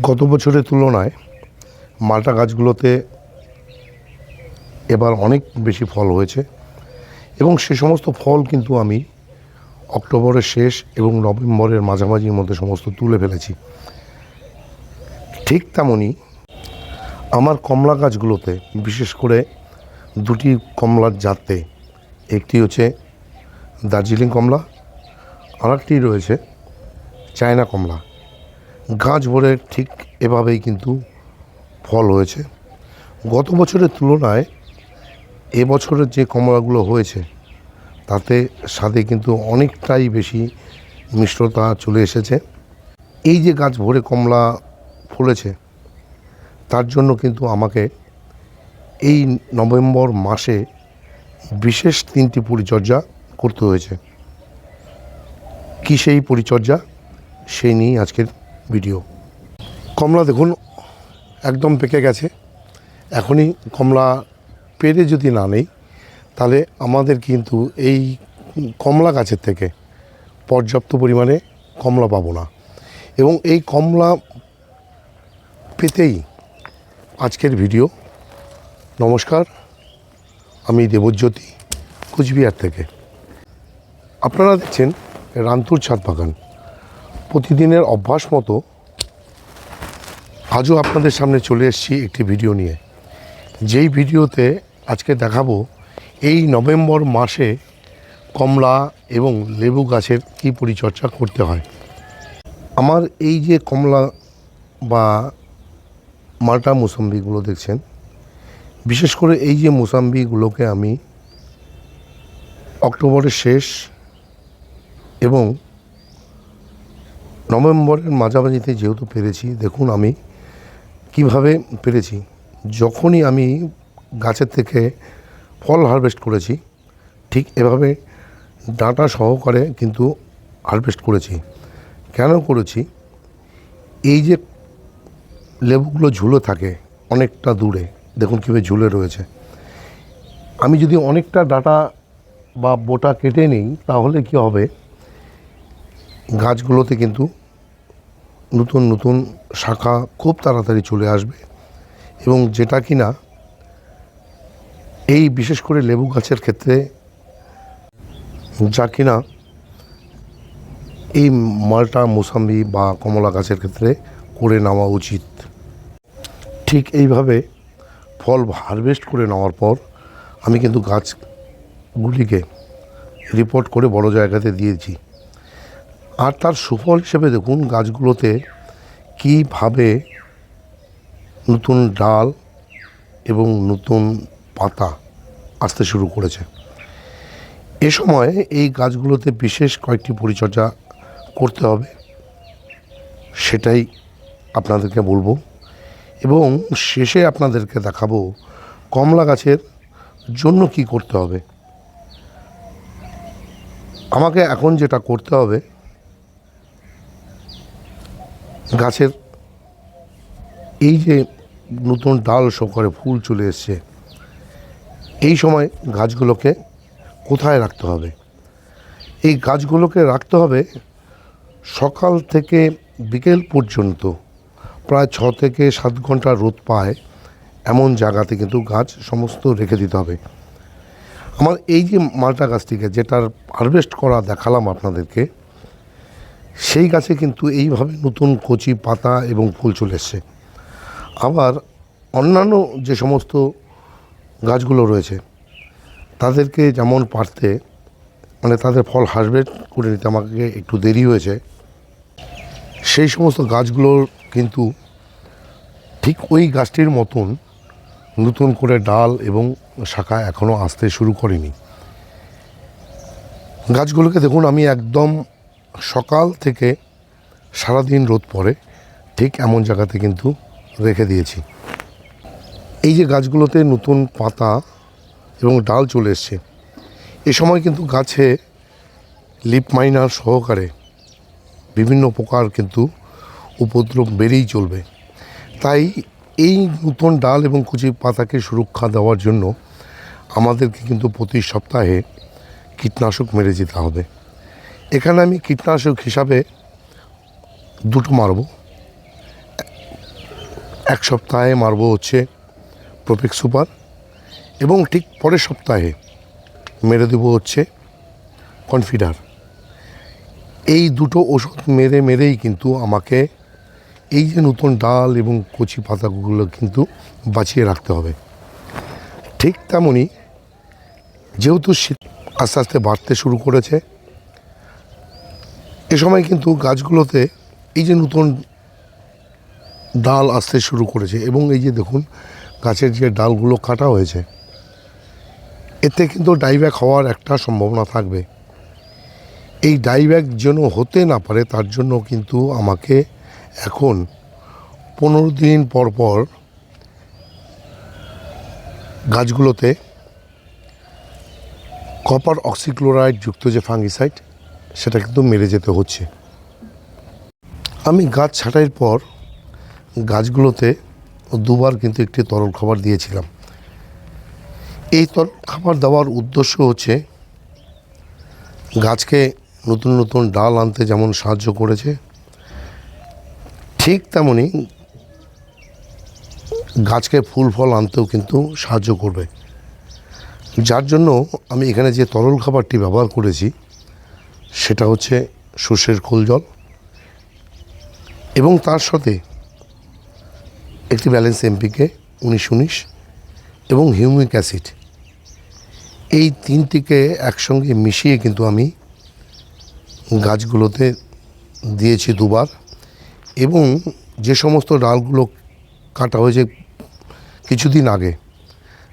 গত বছরের তুলনায় মালটা গাছগুলোতে এবার অনেক বেশি ফল হয়েছে এবং সে সমস্ত ফল কিন্তু আমি অক্টোবরের শেষ এবং নভেম্বরের মাঝামাঝির মধ্যে সমস্ত তুলে ফেলেছি। ঠিক তেমনই আমার কমলা গাছগুলোতে, বিশেষ করে দুটি কমলার জাতে, একটি হচ্ছে দার্জিলিং কমলা, আরেকটি রয়েছে চায়না কমলা। গাছ ভরে ঠিক এভাবেই কিন্তু ফল হয়েছে। গত বছরের তুলনায় এবছরের যে কমলাগুলো হয়েছে, তাতে স্বাদে কিন্তু অনেকটাই বেশি মিষ্টতা চলে এসেছে। এই যে গাছ ভরে কমলা ফলেছে, তার জন্য কিন্তু আমাকে এই নভেম্বর মাসে বিশেষ তিনটি পরিচর্যা করতে হয়েছে। কী সেই পরিচর্যা, সেই নিয়েই আজকের ভিডিও। কমলা দেখুন, একদম পেকে গেছে। এখনই কমলা পেরে যদি না নেই, তাহলে আমাদের কিন্তু এই কমলা গাছের থেকে পর্যাপ্ত পরিমাণে কমলা পাবো না। এবং এই কমলা পেতেই আজকের ভিডিও। নমস্কার, আমি দেবজ্যোতি কুচবিহার থেকে। আপনারা দেখছেন রান্তুর ছাদ বাগান। প্রতিদিনের অভ্যাস মতো আজও আপনাদের সামনে চলে এসেছি একটি ভিডিও নিয়ে। যেই ভিডিওতে আজকে দেখাবো এই নভেম্বর মাসে কমলা এবং লেবু গাছের কী পরিচর্যা করতে হয়। আমার এই যে কমলা বা মাল্টা মোসাম্বিগুলো দেখছেন, বিশেষ করে এই যে মোসাম্বিগুলোকে আমি অক্টোবরের শেষ এবং নভেম্বরের মাঝামাঝিতে যেহেতু পেরেছি, দেখুন আমি কীভাবে পেরেছি। যখনই আমি গাছের থেকে ফল হারভেস্ট করেছি, ঠিক এভাবে ডাঁটা সহকারে কিন্তু হারভেস্ট করেছি। কেন করেছি? এই যে লেবুগুলো ঝুলে থাকে অনেকটা দূরে, দেখুন কীভাবে ঝুলে রয়েছে। আমি যদি অনেকটা ডাটা বা বোটা কেটে নিই, তাহলে কি হবে? গাছগুলোতে কিন্তু নতুন নতুন শাখা খুব তাড়াতাড়ি চলে আসবে এবং যেটা কি না, এই বিশেষ করে লেবু গাছের ক্ষেত্রে যা কিনা এই মালটা মোসাম্বি বা কমলা গাছের ক্ষেত্রে করে নেওয়া উচিত। ঠিক এইভাবে ফল হারভেস্ট করে নেওয়ার পর আমি কিন্তু গাছগুলিকে রিপোর্ট করে বড় জায়গাতে দিয়েছি। আর তার সুফল হিসেবে দেখুন গাছগুলোতে কীভাবে নতুন ডাল এবং নতুন পাতা আসতে শুরু করেছে। এ সময় এই গাছগুলোতে বিশেষ কয়েকটি পরিচর্যা করতে হবে, সেটাই আপনাদেরকে বলব। এবং শেষে আপনাদেরকে দেখাবো কমলা গাছের জন্য কি করতে হবে। আমাকে এখন যেটা করতে হবে গাছের এই যে নতুন ডাল সহকারে ফুল চলে এসছে, এই সময় গাছগুলোকে কোথায় রাখতে হবে? এই গাছগুলোকে রাখতে হবে সকাল থেকে বিকেল পর্যন্ত, প্রায় ছ থেকে সাত ঘণ্টা রোদ পায় এমন জায়গাতে কিন্তু গাছ সমস্ত রেখে দিতে হবে। আমার এই যে মালটা গাছটিকে, যেটার হারভেস্ট করা দেখালাম আপনাদেরকে সেই গাছে কিন্তু এইভাবে নতুন কচি পাতা এবং ফুল চলে এসছে। আবার অন্যান্য যে সমস্ত গাছগুলো রয়েছে, তাদেরকে যেমন পারতে মানে তাদের ফল হারভেস্ট করে নিতে আমাকে একটু দেরি হয়েছে। সেই সমস্ত গাছগুলোর কিন্তু ঠিক ওই গাছটির মতন নতুন করে ডাল এবং শাখা এখনও আসতে শুরু করেনি। গাছগুলোকে দেখুন, আমি একদম সকাল থেকে সারাদিন রোদ পড়ে, ঠিক এমন জায়গাতে কিন্তু রেখে দিয়েছি। এই যে গাছগুলোতে নতুন পাতা এবং ডাল চলে এসছে, এ সময় কিন্তু গাছে লিপ মাইনার সহকারে বিভিন্ন প্রকার কিন্তু উপদ্রব বেড়েই চলবে। তাই এই নতুন ডাল এবং কুচি পাতাকে সুরক্ষা দেওয়ার জন্য আমাদেরকে কিন্তু প্রতি সপ্তাহে কীটনাশক মেরে যেতে হবে। এখানে আমি কীটনাশক হিসাবে দুটো মারব। এক সপ্তাহে মারবো হচ্ছে প্রফেক্ট সুপার এবং ঠিক পরের সপ্তাহে মেরে দেবো হচ্ছে কনফিডার এই দুটো ওষুধ মেরে মেরেই কিন্তু আমাকে এই যে নতুন ডাল এবং কচি পাতাগুলো কিন্তু বাঁচিয়ে রাখতে হবে। ঠিক তেমনই যেহেতু শীত আস্তে আস্তে বাড়তে শুরু করেছে এ সময় কিন্তু গাছগুলোতে এই যে নতুন ডাল আসতে শুরু করেছে এবং এই যে দেখুন, গাছের যে ডালগুলো কাটা হয়েছে, এতে কিন্তু ডাইব্যাক হওয়ার একটা সম্ভাবনা থাকবে। এই ডাইব্যাক যেন হতে না পারে, তার জন্য কিন্তু আমাকে এখন পনেরো দিন পর পর গাছগুলোতে কপার অক্সিক্লোরাইড যুক্ত যে ফাঙ্গিসাইড সেটা কিন্তু মেরে যেতে হচ্ছে। আমি গাছ ছাঁটাইয়ের পর গাছগুলোতে দুবার কিন্তু একটি তরল খাবার দিয়েছিলাম। এই তরল খাবার দেওয়ার উদ্দেশ্য হচ্ছে গাছকে নতুন নতুন ডাল আনতে যেমন সাহায্য করেছে, ঠিক তেমনি গাছকে ফুল ফল আনতেও কিন্তু সাহায্য করবে। যার জন্য আমি এখানে যে তরল খাবারটি ব্যবহার করেছি সেটা হচ্ছে সর্ষের খোল জল এবং তার সাথে একটি ব্যালেন্স এমপিকে উনিশ উনিশ এবং হিউমিক অ্যাসিড। এই তিনটিকে একসঙ্গে মিশিয়ে কিন্তু আমি গাছগুলোতে দিয়েছি দুবার এবং যে সমস্ত ডালগুলো কাটা হয়েছে কিছুদিন আগে,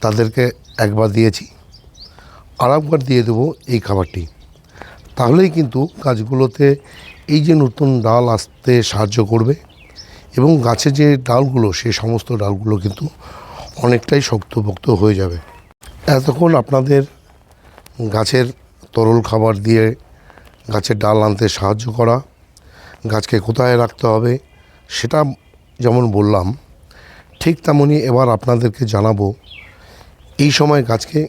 তাদেরকে একবার দিয়েছি। আর একবার দিয়ে দেবো এই খাবারটি। তাহলেই কিন্তু গাছগুলোতে এই যে নতুন ডাল আসতে সাহায্য করবে এবং গাছের যে ডালগুলো, সে সমস্ত ডালগুলো কিন্তু অনেকটাই শক্তপোক্ত হয়ে যাবে। এতক্ষণ আপনাদের গাছের তরল খাবার দিয়ে গাছের ডাল আনতে সাহায্য করা, গাছকে কোথায় রাখতে হবে সেটা যেমন বললাম, ঠিক তেমনই এবার আপনাদেরকে জানাব এই সময় গাছকে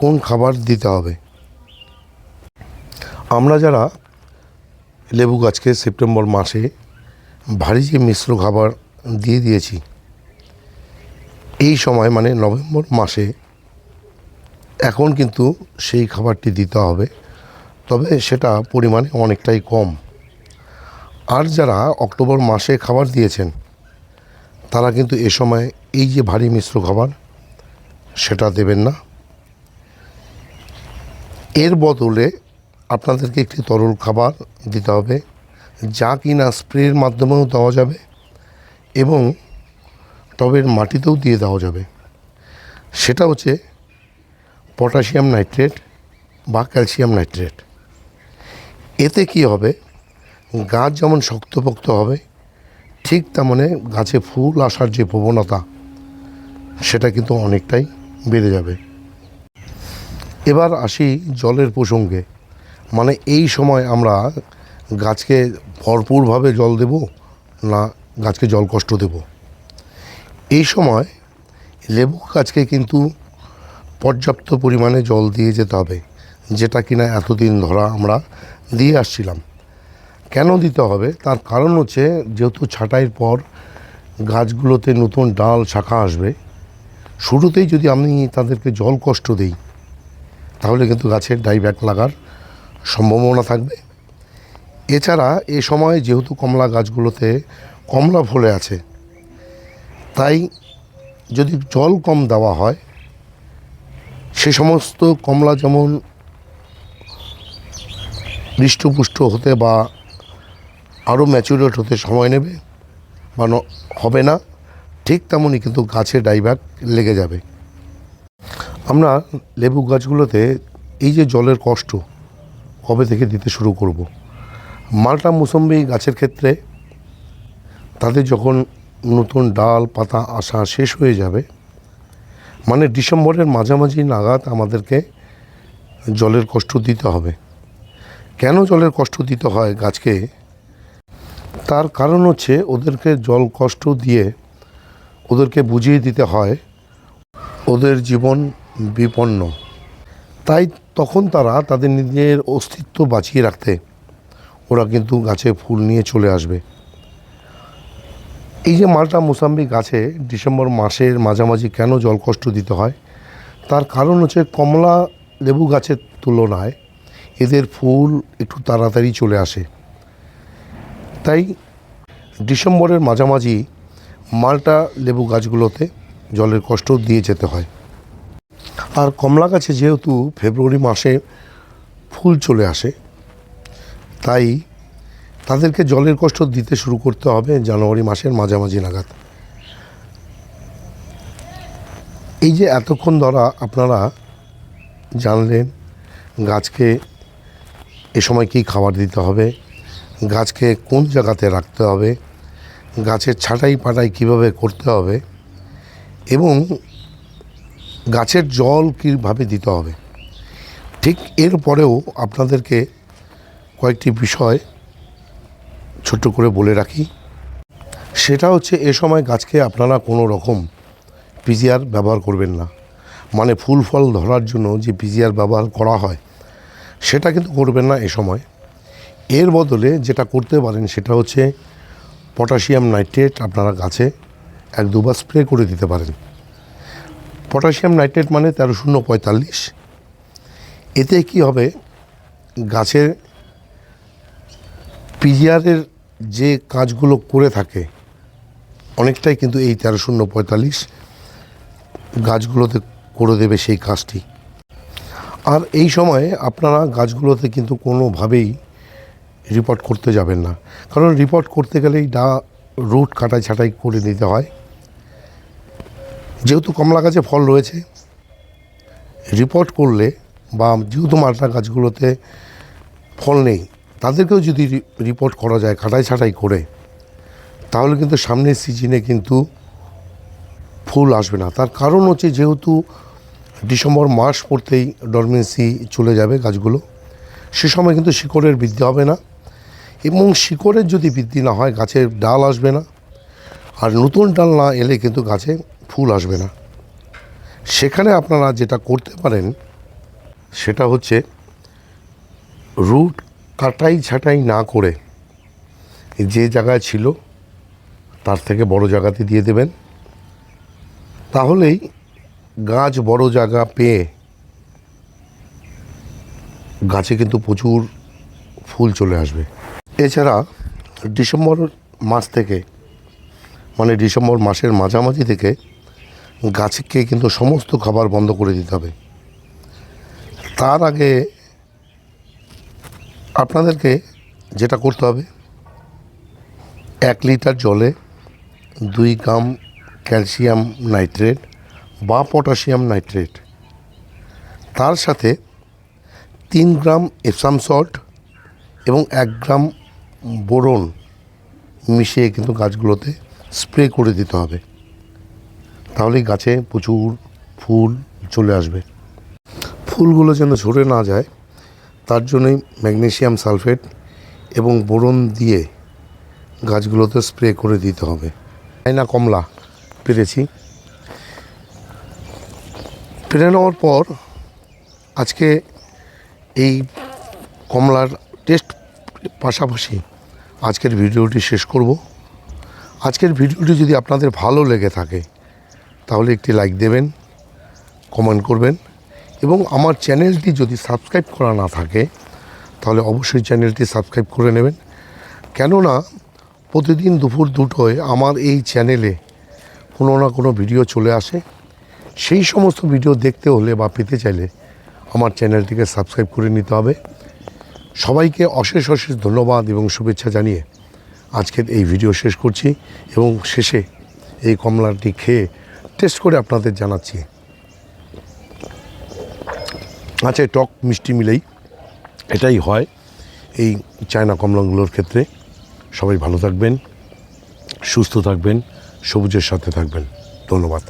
কোন খাবার দিতে হবে। আমরা যারা লেবু গাছকে সেপ্টেম্বর মাসে ভারী যে মিশ্র খাবার দিয়ে দিয়েছি, এই সময় মানে নভেম্বর মাসে এখন কিন্তু সেই খাবারটি দিতে হবে। তবে সেটা পরিমাণে অনেকটাই কম। আর যারা অক্টোবর মাসে খাবার দিয়েছেন, তারা কিন্তু এ সময় এই যে ভারী মিশ্র খাবার, সেটা দেবেন না। এর বদলে আপনাদেরকে একটি তরল খাবার দিতে হবে, যা কিনা স্প্রের মাধ্যমেও দেওয়া যাবে এবং টবের মাটিতেও দিয়ে দেওয়া যাবে। সেটা হচ্ছে পটাশিয়াম নাইট্রেট বা ক্যালসিয়াম নাইট্রেট। এতে কি হবে? গাছ যেমন শক্তপোক্ত হবে, ঠিক তেমনে গাছে ফুল আসার যে প্রবণতা, সেটা কিন্তু অনেকটাই বেড়ে যাবে। এবার আসি জলের প্রসঙ্গে। মানে এই সময় আমরা গাছকে ভরপুরভাবে জল দেব না গাছকে জল কষ্ট দেব। এই সময় লেবু গাছকে কিন্তু পর্যাপ্ত পরিমাণে জল দিয়ে যেতে হবে, যেটা কিনা এতদিন ধরা আমরা দিয়ে আসছিলাম। কেন দিতে হবে? তার কারণ হচ্ছে যেহেতু ছাঁটাইয়ের পর গাছগুলোতে নতুন ডাল, শাখা আসবে, শুরুতেই যদি আমি তাদেরকে জল কষ্ট দিই, তাহলে কিন্তু গাছের ডাইব্যাক লাগার সম্ভাবনা থাকবে। এছাড়া এ সময় যেহেতু কমলা গাছগুলোতে কমলা ফলে আছে, তাই যদি জল কম দেওয়া হয়, সে সমস্ত কমলা যেমন হৃষ্টপুষ্ট হতে বা আরও ম্যাচুরেট হতে সময় নেবে বা হবে না, ঠিক তেমনই কিন্তু গাছে ডাইব্যাক লেগে যাবে। আমরা লেবু গাছগুলোতে এই যে জলের কষ্ট কবে থেকে দিতে শুরু করব। মালটা মুসম্বি গাছের ক্ষেত্রে তাদের যখন নতুন ডাল, পাতা আসা শেষ হয়ে যাবে মানে ডিসেম্বরের মাঝামাঝি নাগাদ আমাদেরকে জলের কষ্ট দিতে হবে। কেন জলের কষ্ট দিতে হয় গাছকে? তার কারণ হচ্ছে ওদেরকে জল কষ্ট দিয়ে ওদেরকে বুঝিয়ে দিতে হয়, ওদের জীবন বিপন্ন। তাই তখন তারা তাদের নিজের অস্তিত্ব বাঁচিয়ে রাখতে ওরা কিন্তু গাছে ফুল নিয়ে চলে আসবে। এই যে মালটা মোসাম্বি গাছে ডিসেম্বর মাসের মাঝামাঝি কেন জল কষ্ট দিতে হয়? তার কারণ হচ্ছে কমলা লেবু গাছের তুলনায় এদের ফুল একটু তাড়াতাড়ি চলে আসে। তাই ডিসেম্বরের মাঝামাঝি মালটা লেবু গাছগুলোতে জলের কষ্ট দিয়ে যেতে হয়। আর কমলা গাছে যেহেতু ফেব্রুয়ারি মাসে ফুল চলে আসে, তাই তাদেরকে জলের কষ্ট দিতে শুরু করতে হবে জানুয়ারি মাসের মাঝামাঝি নাগাদ। এই যে এতক্ষণ ধরা আপনারা জানলেন গাছকে এ সময় কী খাবার দিতে হবে, গাছকে কোন জায়গাতে রাখতে হবে, গাছের ছাঁটাই পাটাই কীভাবে করতে হবে এবং গাছের জল কীভাবে দিতে হবে? ঠিক এরপরেও আপনাদেরকে কয়েকটি বিষয় ছোট্ট করে বলে রাখি। সেটা হচ্ছে এ সময় গাছকে আপনারা কোনো রকম পিজিআর ব্যবহার করবেন না। মানে ফুল ফল ধরার জন্য যে পিজিআর ব্যবহার করা হয়, সেটা কিন্তু করবেন না এ সময়। এর বদলে যেটা করতে পারেন সেটা হচ্ছে পটাশিয়াম নাইট্রেট আপনারা গাছে এক দুবার স্প্রে করে দিতে পারেন। পটাশিয়াম নাইট্রেট মানে তেরো শূন্য পঁয়তাল্লিশ। এতে কি হবে? গাছের পিজিআরের যে কাজগুলো করে থাকে, অনেকটাই কিন্তু এই তেরো শূন্য পঁয়তাল্লিশ গাছগুলোতে করে দেবে সেই কাজটি। আর এই সময়ে আপনারা গাছগুলোতে কিন্তু কোনোভাবেই রিপোর্ট করতে যাবেন না। কারণ রিপোর্ট করতে গেলেই ডা, রুট কাটাই ছাটাই করে নিতে হয়। যেহেতু কমলা গাছে ফল রয়েছে রিপোর্ট করলে বা যেহেতু মালটা গাছগুলোতে ফল নেই, তাদেরকেও যদি রিপোর্ট করা যায় কাটাই ছাটাই করে, তাহলে কিন্তু সামনের সিজনে কিন্তু ফুল আসবে না। তার কারণ হচ্ছে যেহেতু ডিসেম্বর মাস পড়তেই ডরমেন্সি চলে যাবে গাছগুলো, সে সময় কিন্তু শিকড়ের বৃদ্ধি হবে না এবং শিকড়ের যদি বৃদ্ধি না হয়, গাছের ডাল আসবে না। আর নতুন ডাল না এলে কিন্তু গাছে ফুল আসবে না। সেখানে আপনারা যেটা করতে পারেন, সেটা হচ্ছে রুট কাটাই ছাটাই না করে যে জায়গায় ছিল, তার থেকে বড় জায়গাতে দিয়ে দেবেন। তাহলেই গাছ বড় জায়গা পেয়ে গাছে কিন্তু প্রচুর ফুল চলে আসবে। এছাড়া ডিসেম্বর মাস থেকে মানে ডিসেম্বর মাসের মাঝামাঝি থেকে গাছকে কিন্তু সমস্ত খাবার বন্ধ করে দিতে হবে। তার আগে আপনাদেরকে যেটা করতে হবে, এক লিটার জলে দুই গ্রাম ক্যালসিয়াম নাইট্রেট বা পটাশিয়াম নাইট্রেট। তার সাথে তিন গ্রাম এপসাম সল্ট এবং এক গ্রাম বোরন মিশিয়ে কিন্তু গাছগুলোতে স্প্রে করে দিতে হবে। তাহলেই গাছে প্রচুর ফুল চলে আসবে। ফুলগুলো যেন ঝরে না যায়, তার জন্যই ম্যাগনেশিয়াম সালফেট এবং বোরন দিয়ে গাছগুলোতে স্প্রে করে দিতে হবে। না, কমলা? পেরেছি। পেরে নেওয়ার পর আজকে এই কমলার টেস্ট পাশাপাশি আজকের ভিডিওটি শেষ করব। আজকের ভিডিওটি যদি আপনাদের ভালো লেগে থাকে তাহলে একটি লাইক দেবেন কমেন্ট করবেন এবং আমার চ্যানেলটি যদি সাবস্ক্রাইব করা না থাকে, তাহলে অবশ্যই চ্যানেলটি সাবস্ক্রাইব করে নেবেন। কেননা প্রতিদিন দুপুর দুটোয় আমার এই চ্যানেলে কোনো না কোনো ভিডিও চলে আসে। সেই সমস্ত ভিডিও দেখতে হলে বা পেতে চাইলে আমার চ্যানেলটিকে সাবস্ক্রাইব করে নিতে হবে। সবাইকে অশেষ অশেষ ধন্যবাদ এবং শুভেচ্ছা জানিয়ে আজকের এই ভিডিও শেষ করছি এবং শেষে এই কমলাটি খেয়ে টেস্ট করে আপনাদের জানাচ্ছি। আচ্ছা এই টক মিষ্টি মিলেই এটাই হয় এই চায়না কমলাগুলোর ক্ষেত্রে। সবাই ভালো থাকবেন, সুস্থ থাকবেন, সবুজের সাথে থাকবেন। ধন্যবাদ।